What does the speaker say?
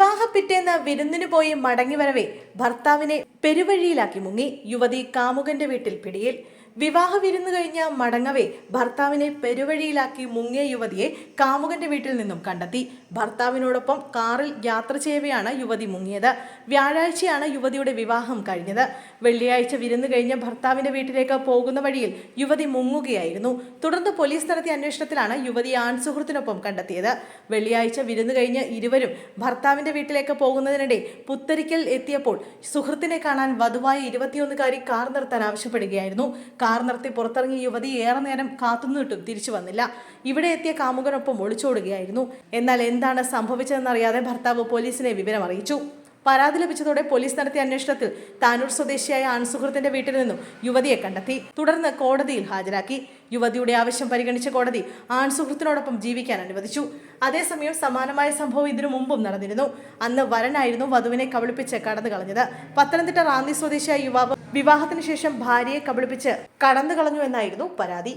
വിവാഹ പിറ്റേന്ന് വിരുന്നിന് പോയി മടങ്ങിവരവേ ഭർത്താവിനെ പെരുവഴിയിലാക്കി മുങ്ങി യുവതി കാമുകന്റെ വീട്ടിൽ പിടിയിൽ. വിവാഹ വിരുന്ന് കഴിഞ്ഞ മടങ്ങവേ ഭർത്താവിനെ പെരുവഴിയിലാക്കി മുങ്ങിയ യുവതിയെ കാമുകന്റെ വീട്ടിൽ നിന്നും കണ്ടെത്തി. ഭർത്താവിനോടൊപ്പം കാറിൽ യാത്ര ചെയ്യവെയാണ് യുവതി മുങ്ങിയത്. വ്യാഴാഴ്ചയാണ് യുവതിയുടെ വിവാഹം കഴിഞ്ഞത്. വെള്ളിയാഴ്ച വിരുന്ന് കഴിഞ്ഞ ഭർത്താവിന്റെ വീട്ടിലേക്ക് പോകുന്ന വഴിയിൽ യുവതി മുങ്ങുകയായിരുന്നു. തുടർന്ന് പോലീസ് നടത്തിയ അന്വേഷണത്തിലാണ് യുവതി ആൺസുഹൃത്തിനൊപ്പം കണ്ടെത്തിയത്. വെള്ളിയാഴ്ച വിരുന്ന് കഴിഞ്ഞ് ഇരുവരും ഭർത്താവിന്റെ വീട്ടിലേക്ക് പോകുന്നതിനിടെ പുത്തരിക്കൽ എത്തിയപ്പോൾ സുഹൃത്തിനെ കാണാൻ വധുവായ ഇരുപത്തിയൊന്നുകാരി കാർ നിർത്താൻ ആവശ്യപ്പെടുകയായിരുന്നു. കാർ നിർത്തി പുറത്തിറങ്ങിയ യുവതി ഏറെ നേരം കാത്തുനിന്നിട്ടും തിരിച്ചു വന്നില്ല. ഇവിടെ എത്തിയ കാമുകനൊപ്പം ഒളിച്ചോടുകയായിരുന്നു. എന്നാൽ എന്താണ് സംഭവിച്ചതെന്നറിയാതെ ഭർത്താവ് പോലീസിനെ വിവരം അറിയിച്ചു. പരാതി ലഭിച്ചതോടെ പോലീസ് നടത്തിയ അന്വേഷണത്തിൽ താനൂർ സ്വദേശിയായ ആൺസുഹൃത്തിന്റെ വീട്ടിൽ നിന്നും യുവതിയെ കണ്ടെത്തി. തുടർന്ന് കോടതിയിൽ ഹാജരാക്കി. യുവതിയുടെ ആവശ്യം പരിഗണിച്ച കോടതി ആൺസുഹൃത്തിനോടൊപ്പം ജീവിക്കാൻ അനുവദിച്ചു. അതേസമയം സമാനമായ സംഭവം ഇതിനു മുമ്പും നടന്നിരുന്നു. അന്ന് വരനായിരുന്നു വധുവിനെ കബളിപ്പിച്ച് കടന്നു കളഞ്ഞത് പത്തനംതിട്ട റാന്നി സ്വദേശിയായ യുവാവ് വിവാഹത്തിന് ശേഷം ഭാര്യയെ കബളിപ്പിച്ച് കടന്നു കളഞ്ഞു എന്നായിരുന്നു പരാതി